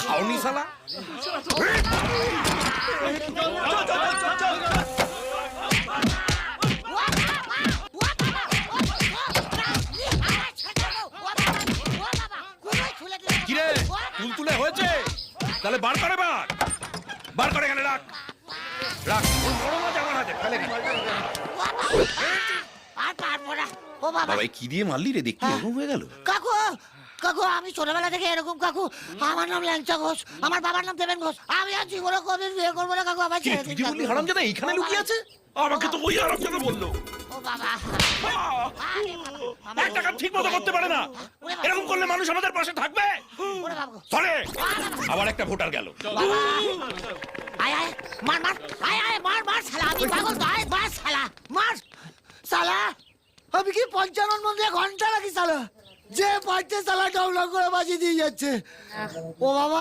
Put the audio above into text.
খাওনি শালা? কিরে তুলতুলে হয়েছে? তাহলে বার করে বার। বার করে এখানে রাখ। রাখ। বড় মাছ আমার হাতে ফেলে আর পারব না। ও বাবা। বাবা কি দিয়ে মারলি রে? দেখি এরকম হয়ে গেল? কাকু কাকু আমি ছোটবেলা থেকে এরকম কাকু। আমার নাম ল্যাংচা ঘোষ আমার বাবার নাম দেবেন ঘোষ। আমি আর জীবনে কোনদিন বিয়ে করব না কাকু আমার ছেড়ে দিন, হারামজাদা এইখানে লুকিয়ে আছে? আমাকে তো ওই হারামজাদা বলল। ও বাবা। আরে এক টাকা ঠিক মতো করতে পারে না। এরকম করলে মানুষ আমাদের পাশে থাকবে? চলে আবার একটা ভোটার গেল। আয় আয় মার মার আয় আয় মার মার শালা আমি পাগল তো আয় মার শালা মার শালা। আমি কি পঞ্চানন মন্দিরে ঘণ্টা রাখি শালা? যে পারছে শালা ডাউনলোড করে বাজিয়ে দিয়ে যাচ্ছে। ও বাবা।